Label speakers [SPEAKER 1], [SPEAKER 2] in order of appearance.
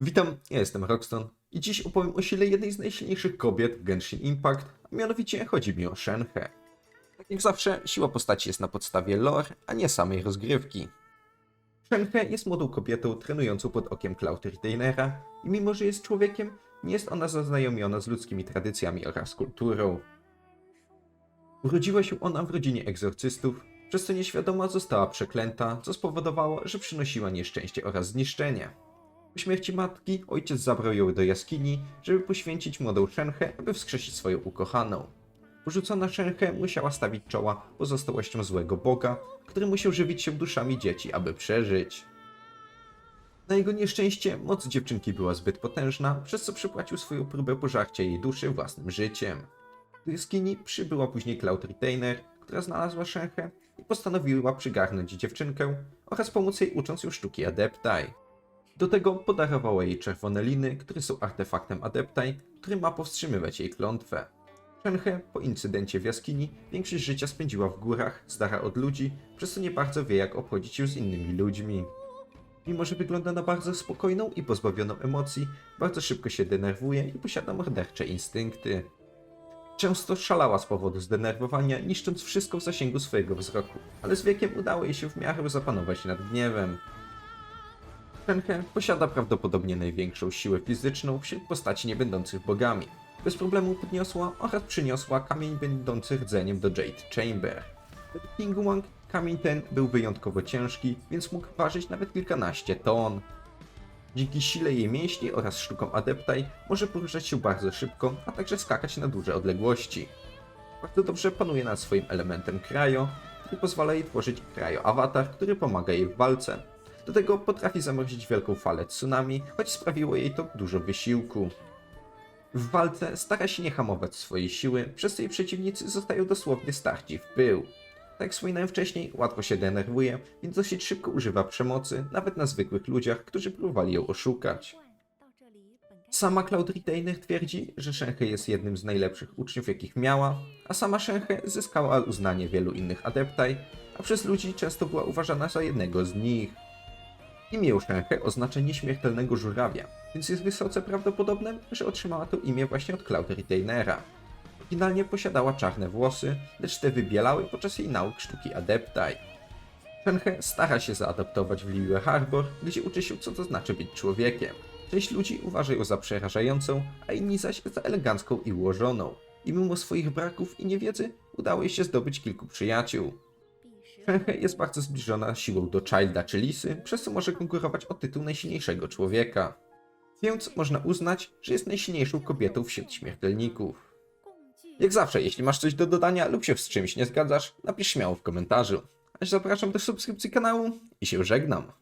[SPEAKER 1] Witam, ja jestem Roxton i dziś opowiem o sile jednej z najsilniejszych kobiet w Genshin Impact, a mianowicie chodzi mi o Shenhe. Tak jak zawsze, siła postaci jest na podstawie lore, a nie samej rozgrywki. Shenhe jest młodą kobietą trenującą pod okiem Cloud Retainera i mimo, że jest człowiekiem, nie jest ona zaznajomiona z ludzkimi tradycjami oraz kulturą. Urodziła się ona w rodzinie egzorcystów, przez co nieświadoma została przeklęta, co spowodowało, że przynosiła nieszczęście oraz zniszczenie. Śmierci matki ojciec zabrał ją do jaskini, żeby poświęcić młodą Shenhe, aby wskrzesić swoją ukochaną. Porzucona Shenhe musiała stawić czoła pozostałościom złego boga, który musiał żywić się duszami dzieci, aby przeżyć. Na jego nieszczęście moc dziewczynki była zbyt potężna, przez co przypłacił swoją próbę pożarcia jej duszy własnym życiem. Do jaskini przybyła później Cloud Retainer, która znalazła Shenhe i postanowiła przygarnąć dziewczynkę oraz pomóc jej ucząc ją sztuki Adeptai. Do tego podarowała jej czerwone liny, które są artefaktem Adeptai, który ma powstrzymywać jej klątwę. Shenhe po incydencie w jaskini większość życia spędziła w górach, z dala od ludzi, przez co nie bardzo wie jak obchodzić się z innymi ludźmi. Mimo, że wygląda na bardzo spokojną i pozbawioną emocji, bardzo szybko się denerwuje i posiada mordercze instynkty. Często szalała z powodu zdenerwowania, niszcząc wszystko w zasięgu swojego wzroku, ale z wiekiem udało jej się w miarę zapanować nad gniewem. Shenhe posiada prawdopodobnie największą siłę fizyczną wśród postaci niebędących bogami. Bez problemu podniosła oraz przyniosła kamień będący rdzeniem do Jade Chamber. Według King Wang kamień ten był wyjątkowo ciężki, więc mógł ważyć nawet kilkanaście ton. Dzięki sile jej mięśni oraz sztukom Adeptai może poruszać się bardzo szybko, a także skakać na duże odległości. Bardzo dobrze panuje nad swoim elementem Cryo, który pozwala jej tworzyć Cryo Avatar, który pomaga jej w walce. Do tego potrafi zamrozić wielką falę tsunami, choć sprawiło jej to dużo wysiłku. W walce stara się nie hamować swojej siły, przez co jej przeciwnicy zostają dosłownie starci w pył. Tak jak wspominałem wcześniej, łatwo się denerwuje, więc dosyć szybko używa przemocy, nawet na zwykłych ludziach, którzy próbowali ją oszukać. Sama Cloud Retainer twierdzi, że Shenhe jest jednym z najlepszych uczniów, jakich miała, a sama Shenhe zyskała uznanie wielu innych adeptaj, a przez ludzi często była uważana za jednego z nich. Imię Shenhe oznacza nieśmiertelnego żurawia, więc jest wysoce prawdopodobne, że otrzymała to imię właśnie od Cloud Retainera. Oryginalnie posiadała czarne włosy, lecz te wybielały podczas jej nauk sztuki Adeptai. Shenhe stara się zaadaptować w Liyue Harbor, gdzie uczy się co to znaczy być człowiekiem. Część ludzi uważa ją za przerażającą, a inni zaś za elegancką i ułożoną. I mimo swoich braków i niewiedzy udało jej się zdobyć kilku przyjaciół. Jest bardzo zbliżona siłą do Childa czy Lisy, przez co może konkurować o tytuł najsilniejszego człowieka. Więc można uznać, że jest najsilniejszą kobietą wśród śmiertelników. Jak zawsze, jeśli masz coś do dodania lub się z czymś nie zgadzasz, napisz śmiało w komentarzu. A ja zapraszam do subskrypcji kanału i się żegnam.